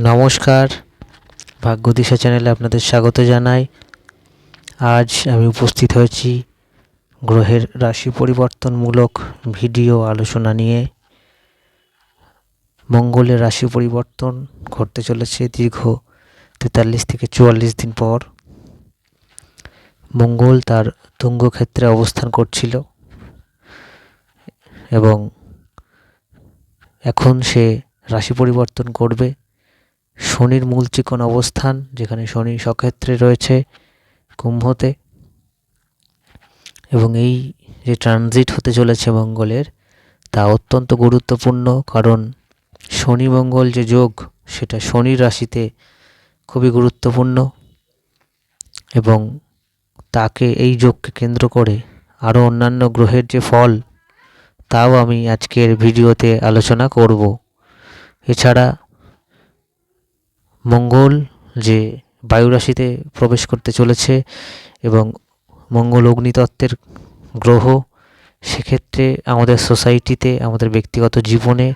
নমস্কার। ভাগ্যদিশা চ্যানেলে আপনাদের স্বাগত জানাই। আজ আমি উপস্থিত হয়েছি গ্রহের রাশি পরিবর্তনমূলক ভিডিও আলোচনা নিয়ে। মঙ্গলের রাশি পরিবর্তন ঘটতে চলেছে দীর্ঘ তেতাল্লিশ থেকে চুয়াল্লিশ দিন পর। মঙ্গল তার তুঙ্গক্ষেত্রে অবস্থান করছিল। এবং এখন সে রাশি পরিবর্তন করবে। শনির মূল ত্রিকোণ অবস্থান, যেখানে শনি সক্ষেত্রে রয়েছে কুম্ভতে, এবং এই যে ট্রানজিট হতে চলেছে মঙ্গলের, তা অত্যন্ত গুরুত্বপূর্ণ, কারণ শনি মঙ্গল যে যোগ, সেটা শনির রাশিতে খুবই গুরুত্বপূর্ণ, এবং তাকে এই যোগকে কেন্দ্র করে আরও অন্যান্য গ্রহের যে ফল, তাও আমি আজকের ভিডিওতে আলোচনা করব। এছাড়া মঙ্গল যে বায়ু রাশিতে প্রবেশ করতে চলেছে এবং মঙ্গল অগ্নিতত্ত্বের গ্রহ, সেক্ষেত্রে আমাদের সোসাইটিতে, আমাদের ব্যক্তিগত জীবনে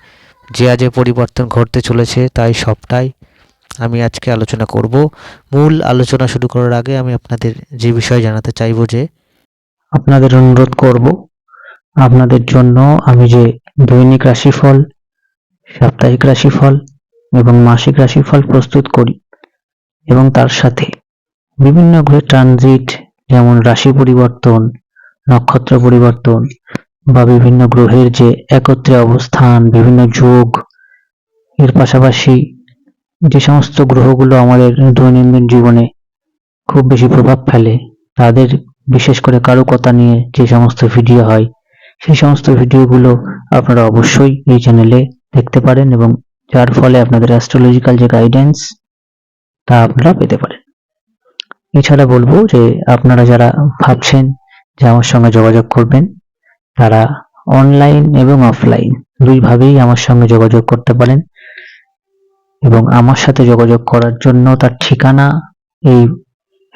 যে আজে পরিবর্তন ঘটতে চলেছে তাই সবটাই আমি আজকে আলোচনা করব। মূল আলোচনা শুরু করার আগে আমি আপনাদের যে বিষয় জানাতে চাইব যে আপনাদের অনুরোধ করব, আপনাদের জন্য আমি যে দৈনিক রাশিফল, সাপ্তাহিক রাশিফল এবং মাসিক রাশিফল প্রস্তুত করি এবং তার সাথে বিভিন্ন গ্রহের ট্রানজিট যেমন রাশি পরিবর্তন, নক্ষত্র পরিবর্তন বা বিভিন্ন গ্রহের যে একত্রে অবস্থান, বিভিন্ন যোগ, এর পাশাপাশি যে সমস্ত গ্রহগুলো আমাদের দৈনন্দিন জীবনে খুব বেশি প্রভাব ফেলে, তাদের বিশেষ করে কারুকতা নিয়ে যে সমস্ত ভিডিও হয়, সেই সমস্ত ভিডিওগুলো আপনারা অবশ্যই এই চ্যানেলে দেখতে পারেন এবং যার ফলে আপনাদের অ্যাস্ট্রোলজিক্যাল যে গাইডেন্স তা আপনারা পেতে পারেন। এছাড়া বলব যে, আপনারা যারা ভাবছেন যে আমার সঙ্গে যোগাযোগ করবেন, তারা অনলাইন এবং অফলাইন দুইভাবেই আমার সঙ্গে যোগাযোগ করতে পারেন। এবং আমার সাথে যোগাযোগ করার জন্য তার ঠিকানা এই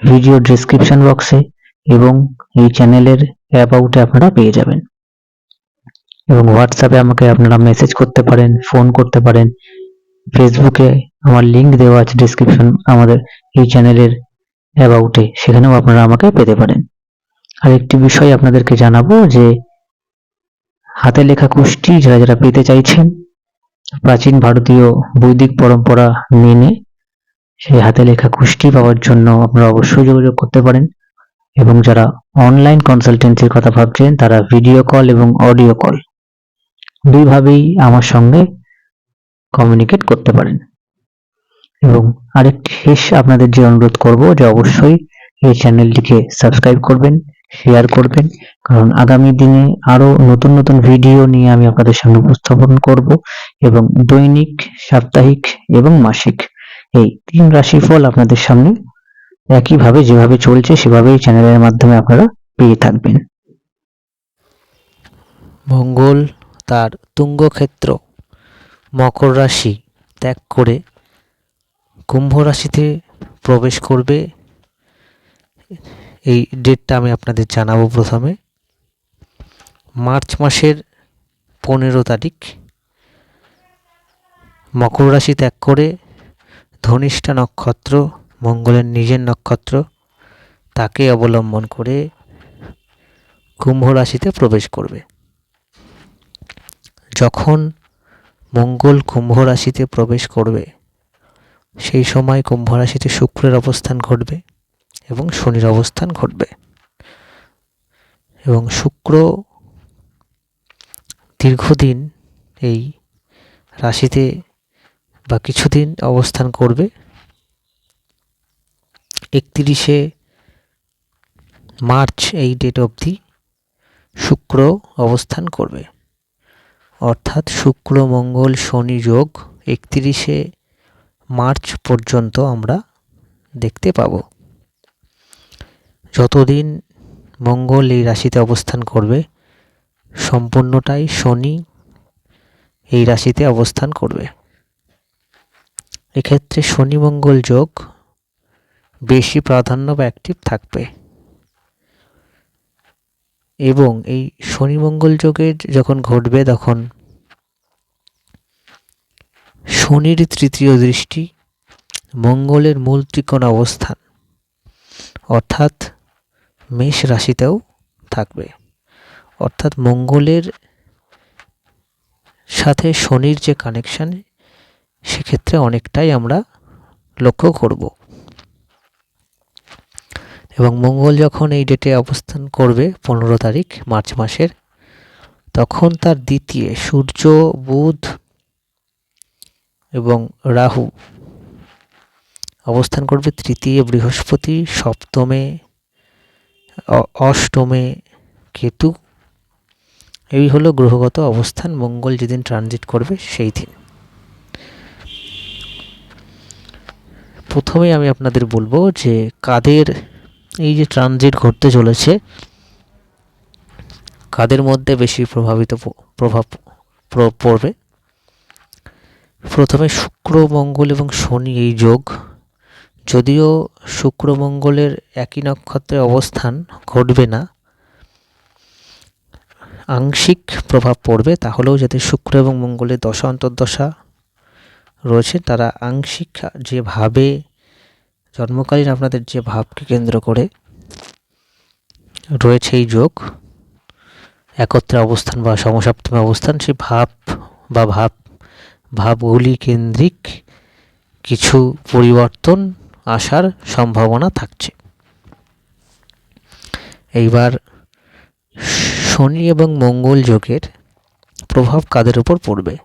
ভিডিও ডেসক্রিপশন বক্সে এবং এই চ্যানেলের অ্যাবাউটে আপনারা পেয়ে যাবেন। এবং হোয়াটসঅ্যাপে আমাকে আপনারা মেসেজ করতে পারেন ফোন করতে পারেন। ফেসবুকে আমার লিংক দেওয়া আছে ডিসক্রিপশন আমাদের এই চ্যানেলের অ্যাবাউটে সেখানেও আপনারা আমাকে পেতে পারেন। আর একটি বিষয় আপনাদেরকে জানাব যে, হাতে লেখা কুষ্টি যারা যারা পেতে চাইছেন, প্রাচীন ভারতীয় বৈদিক পরম্পরা মেনে সেই হাতে লেখা কুষ্টি পাওয়ার জন্য আপনারা অবশ্যই যোগাযোগ করতে পারেন এবং যারা অনলাইন কনসালটেন্সির কথা ভাবছেন, তারা ভিডিও কল এবং অডিও কল দুইভাবেই আমার সঙ্গে কমিউনিকেট করতে পারেন। এবং আরেকটি শেষ আপনাদের যে অনুরোধ করব যে অবশ্যই এই চ্যানেলটিকে সাবস্ক্রাইব করবেন শেয়ার করবেন, কারণ আগামী দিনে আরও নতুন নতুন ভিডিও নিয়ে আমি আপনাদের সামনে উপস্থাপন করব এবং দৈনিক, সাপ্তাহিক এবং মাসিক এই তিন রাশিফল আপনাদের সামনে একইভাবে যেভাবে চলছে সেভাবেই চ্যানেলের মাধ্যমে আপনারা পেয়ে থাকবেন। মঙ্গল তার তুঙ্গক্ষেত্র। মকর রাশি ত্যাগ করে কুম্ভ রাশিতে প্রবেশ করবে। এই ডেটটা আমি আপনাদের জানাব প্রথমে। মার্চ মাসের পনেরো তারিখ। মকর রাশি ত্যাগ করে ধনিষ্ঠা নক্ষত্র, মঙ্গলের নিজের নক্ষত্র, তাকে অবলম্বন করে কুম্ভ রাশিতে প্রবেশ করবে। যখন মঙ্গল কুম্ভ রাশিতে প্রবেশ করবে। সেই সময় কুম্ভ রাশিতে শুক্রের অবস্থান ঘটবে এবং শনির অবস্থান ঘটবে। এবং শুক্র দীর্ঘদিন এই রাশিতে বা কিছুদিন অবস্থান করবে। একত্রিশে মার্চ এই ডেট অবধি শুক্র অবস্থান করবে। অর্থাৎ শুক্র মঙ্গল, শনি যোগ একত্রিশে মার্চ পর্যন্ত আমরা দেখতে পাব। যতদিন মঙ্গল এই রাশিতে অবস্থান করবে, সম্পূর্ণটাই শনি এই রাশিতে অবস্থান করবে। এক্ষেত্রে শনি, মঙ্গল যোগ বেশি প্রাধান্য বা অ্যাক্টিভ থাকবে। এবং এই শনি মঙ্গল যোগের যখন ঘটবে তখন শনির তৃতীয় দৃষ্টি মঙ্গলের মূল ত্রিকোণ অবস্থান, অর্থাৎ মেষ রাশিতেও থাকবে। অর্থাৎ মঙ্গলের সাথে শনির যে কানেকশান সেক্ষেত্রে অনেকটাই আমরা লক্ষ্য করব। এবং মঙ্গল যখন এই ডেটে অবস্থান করবে, পনেরো তারিখ, মার্চ মাসের, তখন তার দ্বিতীয়, সূর্য, বুধ এবং রাহু অবস্থান করবে তৃতীয়, বৃহস্পতি, সপ্তমে অষ্টমে কেতু। এই হলো গ্রহগত অবস্থান, মঙ্গল যেদিন ট্রানজিট করবে সেই দিন। প্রথমেই আমি আপনাদের বলব যে কাদের এই যে ট্রানজিট ঘটতে চলেছে, কাদের মধ্যে বেশি প্রভাবিত প্রভাব পড়বে? প্রথমে শুক্র, মঙ্গল এবং শনি এই যোগ। যদিও শুক্র, মঙ্গলের একই নক্ষত্রে অবস্থান ঘটবে না, আংশিক প্রভাব পড়বে, তাহলেও যাতে শুক্র এবং মঙ্গলের দশা, অন্তর্দশা রয়েছে, তারা আংশিক যেভাবে জন্মকালীন আপনাদের যে ভাবকে কেন্দ্র করে রয়েছে এই যোগ, একত্রে অবস্থান বা সমসপ্তমে অবস্থান, সেই ভাব বা ভাব, ভাবগুলি কেন্দ্রিক কিছু পরিবর্তন আসার সম্ভাবনা থাকছে। এইবার শনি এবং মঙ্গল যোগের প্রভাব কাদের উপর পড়বে?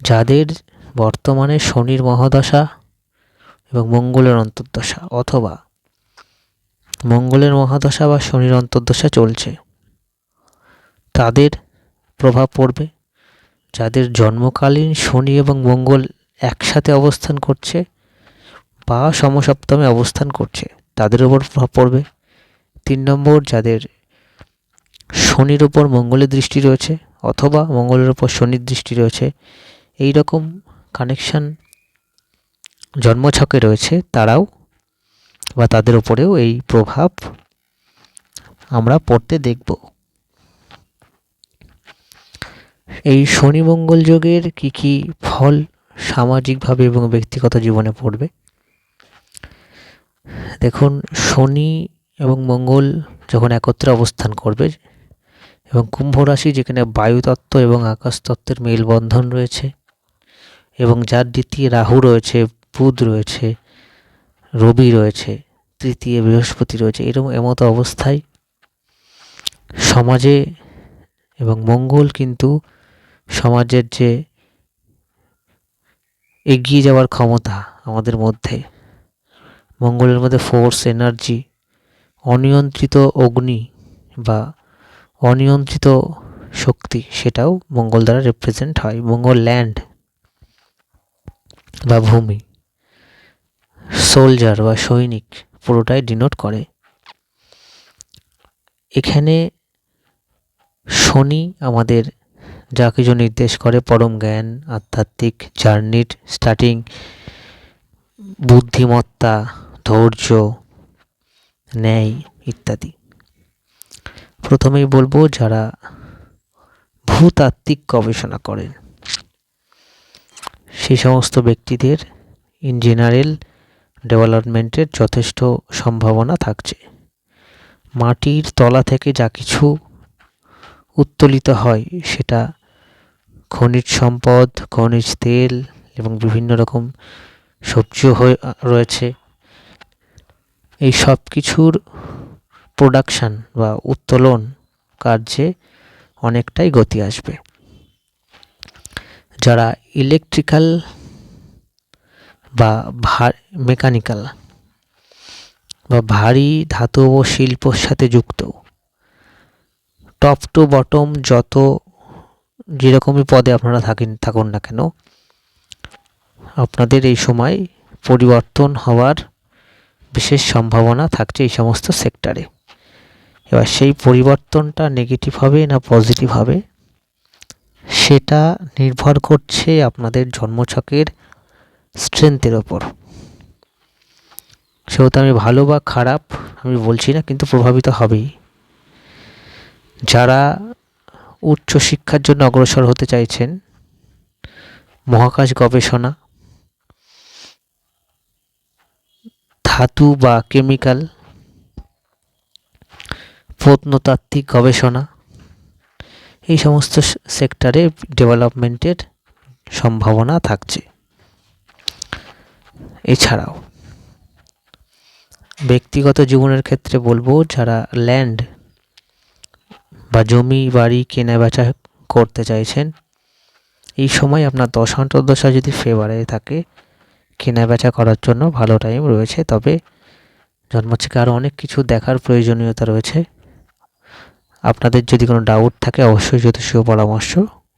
যাদের বর্তমানে শনির মহাদশা এবং মঙ্গলের অন্তর্দশা অথবা মঙ্গলের মহাদশা বা শনির অন্তর্দশা চলছে। তাদের প্রভাব পড়বে, যাদের জন্মকালীন শনি এবং মঙ্গল একসাথে অবস্থান করছে বা সমসপ্তমে অবস্থান করছে, তাদের উপর প্রভাব পড়বে। তিন নম্বর, যাদের শনির ওপর মঙ্গলের দৃষ্টি রয়েছে অথবা মঙ্গলের ওপর শনির দৃষ্টি রয়েছে এই রকম কানেকশান জন্মছকে রয়েছে, তারাও বা তাদের ওপরেও এই প্রভাব আমরা পড়তে দেখব। এই শনি মঙ্গল যোগের কী কী ফল সামাজিকভাবে এবং ব্যক্তিগত জীবনে পড়বে? দেখুন, শনি এবং মঙ্গল যখন একত্রে অবস্থান করবে এবং কুম্ভ রাশি যেখানে বায়ুতত্ত্ব এবং আকাশতত্ত্বের মেলবন্ধন রয়েছে এবং যার দ্বিতীয় রাহু রয়েছে বুধ রয়েছে, রবি রয়েছে, তৃতীয় বৃহস্পতি রয়েছে, এরকম এমতো অবস্থায় সমাজে এবং মঙ্গল কিন্তু সমাজের যে এগিয়ে যাওয়ার ক্ষমতা আমাদের মধ্যে, মঙ্গলের মধ্যে ফোর্স এনার্জি অনিয়ন্ত্রিত অগ্নি বা অনিয়ন্ত্রিত শক্তি, সেটাও মঙ্গল দ্বারা রিপ্রেজেন্ট হয়, মঙ্গল ল্যান্ড বা ভূমি। সোলজার বা সৈনিক পুরোটাই ডিনোট করে। এখানে শনি আমাদের যা কিছু নির্দেশ করে, পরম জ্ঞান, আধ্যাত্মিক জার্নির স্টার্টিং বুদ্ধিমত্তা, ধৈর্য, ন্যায় ইত্যাদি। প্রথমেই বলব, যারা ভূতাত্ত্বিক গবেষণা করেন সেই সমস্ত ব্যক্তিদের ইন জেনারেল ডেভেলপমেন্টের যথেষ্ট সম্ভাবনা থাকছে। মাটির তলা থেকে যা কিছু উত্তোলিত হয়, সেটা খনিজ সম্পদ, খনিজ তেল এবং বিভিন্ন রকম সবজিও হয়ে, রয়েছে। এই সব কিছুর প্রোডাকশান বা উত্তোলন কার্যে অনেকটাই গতি আসবে। যারা ইলেকট্রিক্যাল বা মেকানিক্যাল বা ভারী ধাতু ও শিল্পর সাথে যুক্ত। টপ টু বটম যত যেরকমই পদে আপনারা থাকেন, থাকুন না কেন, আপনাদের এই সময় পরিবর্তন হওয়ার বিশেষ সম্ভাবনা থাকছে এই সমস্ত সেক্টরে এবার সেই পরিবর্তনটা নেগেটিভ হবে না পজিটিভ হবে, সেটা নির্ভর করছে আপনাদের জন্মছকের স্ট্রেংথের ওপর। সেহেতু আমি ভালো বা খারাপ আমি বলছি না, কিন্তু প্রভাবিত হবেই। যারা উচ্চ শিক্ষার জন্য অগ্রসর হতে চাইছেন, মহাকাশ গবেষণা, ধাতু বা কেমিক্যাল, প্রত্নতাত্ত্বিক গবেষণা, এই সমস্ত সেক্টরে ডেভেলপমেন্টের সম্ভাবনা থাকছে। এছাড়াও ব্যক্তিগত জীবনের ক্ষেত্রে বলব, যারা ল্যান্ড বা জমি, বাড়ি কেনা বেচা করতে চাইছেন, এই সময় আপনার দশা যদি ফেভারে থাকে, কেনা বেচা করার জন্য ভালো টাইম রয়েছে। তবে জন্মাচ্ছিকে আরও অনেক কিছু দেখার প্রয়োজনীয়তা রয়েছে। আপনাদের যদি কোনো ডাউট থাকে, অবশ্যই জ্যোতিষীয় পরামর্শ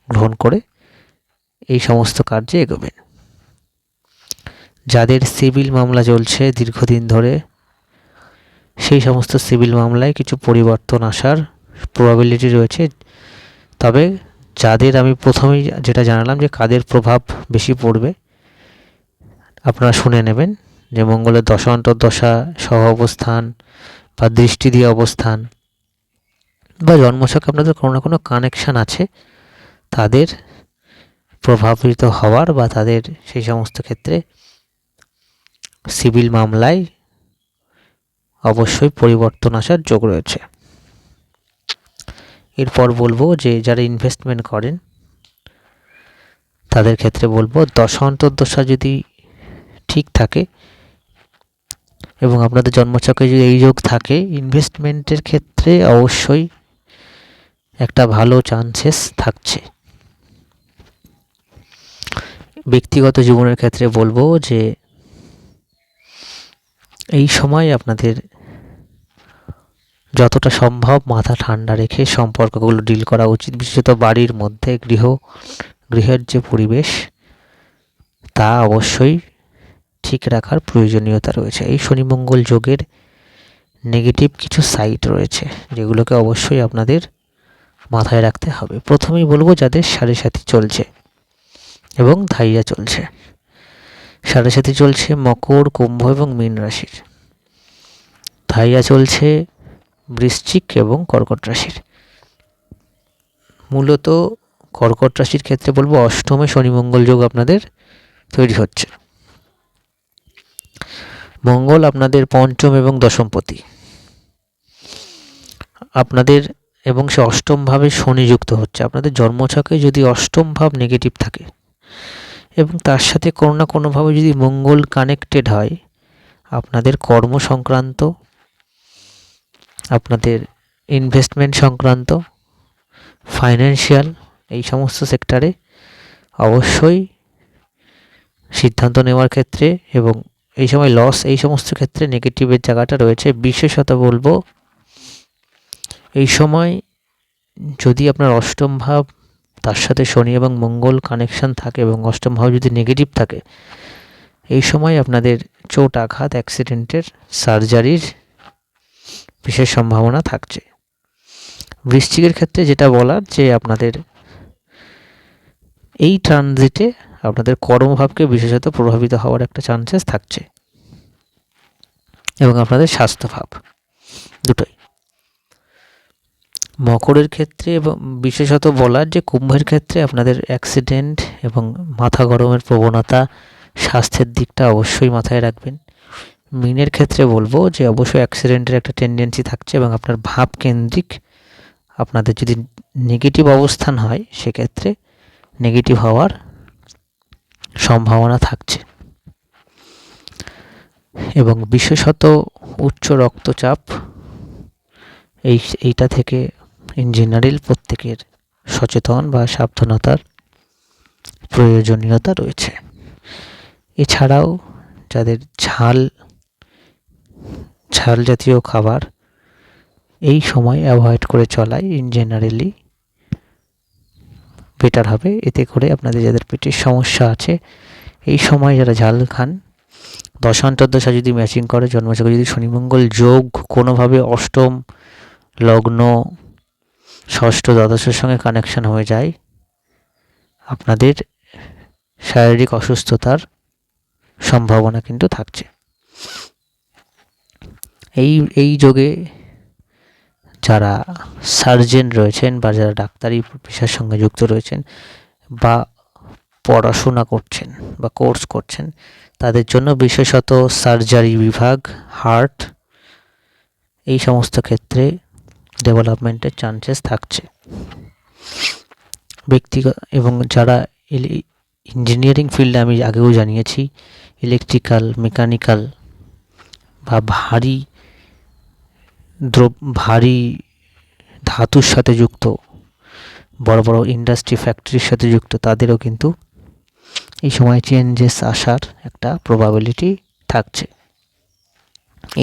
গ্রহণ করে এই সমস্ত কার্যে এগোবেন। যাদের সিভিল মামলা চলছে দীর্ঘদিন ধরে, সেই সমস্ত সিভিল মামলায় কিছু পরিবর্তন আসার প্রবাবিলিটি রয়েছে। তবে যাদের আমি প্রথমেই যেটা জানালাম যে কাদের প্রভাব বেশি পড়বে, আপনারা শুনে নেবেন যে মঙ্গলের দশা, অন্তর্দশা, সহ অবস্থান বা দৃষ্টি দিয়ে অবস্থান বা জন্মছক আপনাদের কোনো না কোনো কানেকশান আছে, তাদের প্রভাবিত হওয়ার বা তাদের সেই সমস্ত ক্ষেত্রে সিভিল মামলায় অবশ্যই পরিবর্তন আসার যোগ রয়েছে। এরপর বলব যে, যারা ইনভেস্টমেন্ট করেন, তাদের ক্ষেত্রে বলব দশা যদি ঠিক থাকে এবং আপনাদের জন্মচক্রে যদি এই যোগ থাকে ইনভেস্টমেন্টের ক্ষেত্রে অবশ্যই একটা ভালো চান্সেস থাকছে। ব্যক্তিগত জীবনের ক্ষেত্রে বলব যে এই সময় আপনাদের যতটা সম্ভব মাথা ঠান্ডা রেখে সম্পর্কগুলো ডিল করা উচিত, বিশেষত বাড়ির মধ্যে গৃহ, গৃহের যে পরিবেশ, তা অবশ্যই ঠিক রাখার প্রয়োজনীয়তা রয়েছে। এই শনি মঙ্গল যোগের নেগেটিভ কিছু সাইট রয়েছে, যেগুলোকে অবশ্যই আপনাদের মাথায় রাখতে হবে। প্রথমেই বলব, যাদের সাড়ে সাথী চলছে এবং ধাইয়া চলছে। সাড়ে সাথী চলছে মকর, কুম্ভ এবং মীন রাশির। থাইয়া চলছে বৃশ্চিক এবং কর্কট রাশির। মূলত কর্কট রাশির ক্ষেত্রে বলব, অষ্টমে শনি মঙ্গল যোগ আপনাদের তৈরি হচ্ছে। মঙ্গল আপনাদের পঞ্চম এবং দশমপতি আপনাদের এবং সে অষ্টমভাবে শনি যুক্ত হচ্ছে। আপনাদের জন্মছকে যদি অষ্টম ভাব নেগেটিভ থাকে এবং তার সাথে কোনো না কোনোভাবে যদি মঙ্গল কানেক্টেড হয়, আপনাদের কর্ম সংক্রান্ত, আপনাদের ইনভেস্টমেন্ট সংক্রান্ত ফাইন্যান্সিয়াল এই সমস্ত সেক্টরে অবশ্যই সিদ্ধান্ত নেওয়ার ক্ষেত্রে এবং এই সময় লস এই সমস্ত ক্ষেত্রে নেগেটিভের জায়গাটা রয়েছে। বিশেষত বলব, এই সময় যদি আপনার অষ্টম ভাব তার সাথে শনি এবং মঙ্গল কানেকশান থাকে এবং অষ্টম ভাব যদি নেগেটিভ থাকে, এই সময় আপনাদের চোট আঘাত অ্যাক্সিডেন্টের সার্জারির বিশেষ সম্ভাবনা থাকছে। বৃশ্চিকের ক্ষেত্রে যেটা বলার যে আপনাদের এই ট্রানজিটে আপনাদের কর্মভাবকে বিশেষত প্রভাবিত হওয়ার একটা চান্সেস থাকছে। এবং আপনাদের স্বাস্থ্যভাব দুটোই। মকরের ক্ষেত্রে এবং বিশেষত বলার যে কুম্ভের ক্ষেত্রে আপনাদের অ্যাক্সিডেন্ট এবং মাথা গরমের প্রবণতা, স্বাস্থ্যের দিকটা অবশ্যই মাথায় রাখবেন। মিনের ক্ষেত্রে বলব যে অবশ্যই অ্যাক্সিডেন্টের একটা টেন্ডেন্সি থাকছে এবং আপনার ভাব কেন্দ্রিক আপনাদের যদি নেগেটিভ অবস্থান হয়, সেক্ষেত্রে নেগেটিভ হওয়ার সম্ভাবনা থাকছে। এবং বিশেষত উচ্চ রক্তচাপ, এই, এইটা থেকে ইন জেনারেল প্রত্যেকের সচেতন বা সাবধানতার প্রয়োজনীয়তা রয়েছে। এছাড়াও যাদের ঝাল ঝাল জাতীয় খাবার এই সময় অ্যাভয়েড করে চলাই ইন জেনারেলি বেটার হবে। এতে করে আপনাদের যাদের পেটের সমস্যা আছে, এই সময় যারা ঝাল খান দশান্তর্দশা যদি ম্যাচিং করে, জন্মছকে যদি শনিমঙ্গল যোগ কোনোভাবে অষ্টম, লগ্ন ষষ্ঠ দ্বাদশের সঙ্গে কানেকশন হয়ে যায়। আপনাদের শারীরিক অসুস্থতার সম্ভাবনা কিন্তু থাকছে। এই এই যোগে যারা সার্জেন রয়েছেন বা যারা ডাক্তারি পেশার সঙ্গে যুক্ত রয়েছেন বা পড়াশোনা করছেন বা কোর্স করছেন, তাদের জন্য বিশেষত সার্জারি বিভাগ হার্ট এই সমস্ত ক্ষেত্রে ডেভেলপমেন্টের চান্সেস থাকছে। ব্যক্তিগত এবং যারা ইঞ্জিনিয়ারিং ফিল্ডে আমি আগেও জানিয়েছি ইলেকট্রিক্যাল মেকানিক্যাল বা ভারী দ্রব, ভারী ধাতুর সাথে যুক্ত, বড় বড় ইন্ডাস্ট্রি ফ্যাক্টরির সাথে যুক্ত, তাদেরও কিন্তু এই সময় চেঞ্জেস আসার একটা প্রবাবিলিটি থাকছে।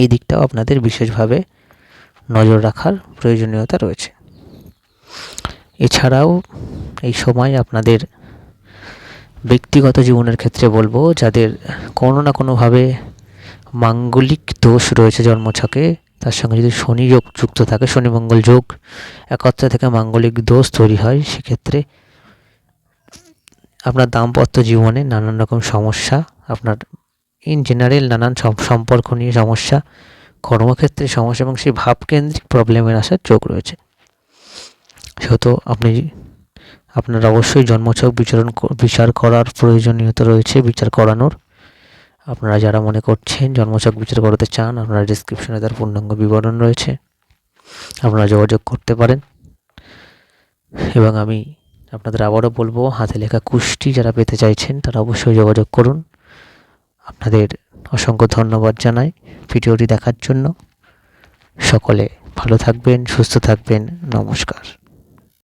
এই দিকটাও আপনাদের বিশেষভাবে নজর রাখার প্রয়োজনীয়তা রয়েছে। এছাড়াও এই সময় আপনাদের ব্যক্তিগত জীবনের ক্ষেত্রে বলব, যাদের কোনো না কোনোভাবে মাঙ্গলিক দোষ রয়েছে জন্মছকে, তার সঙ্গে যদি শনি যোগ যুক্ত থাকে, শনি মঙ্গল যোগ একত্রে থেকে মাঙ্গলিক দোষ তৈরি হয়, সেক্ষেত্রে আপনার দাম্পত্য জীবনে নানান রকম সমস্যা, আপনার ইন জেনারেল নানান সম- সম্পর্ক নিয়ে সমস্যা কর্মক্ষেত্রে সমস্যা এবং সেই ভাবকেন্দ্রিক প্রবলেমের আসার যোগ রয়েছে। সেহেতু আপনি, আপনার অবশ্যই জন্মছক বিচারণ বিচার করার প্রয়োজনীয়তা রয়েছে, বিচার করানোর। আপনারা যারা মনে করছেন জন্মছক বিচার করাতে চান, আপনারা ডিসক্রিপশনে তার পূর্ণাঙ্গ বিবরণ রয়েছে। আপনারা যোগাযোগ করতে পারেন। এবং আমি আপনাদের আবারও বলব, হাতে লেখা কুষ্টি যারা পেতে চাইছেন, তারা অবশ্যই যোগাযোগ করুন। আপনাদের অসংখ্য ধন্যবাদ জানাই ভিডিওটি দেখার জন্য। সকলে ভালো থাকবেন সুস্থ থাকবেন। নমস্কার।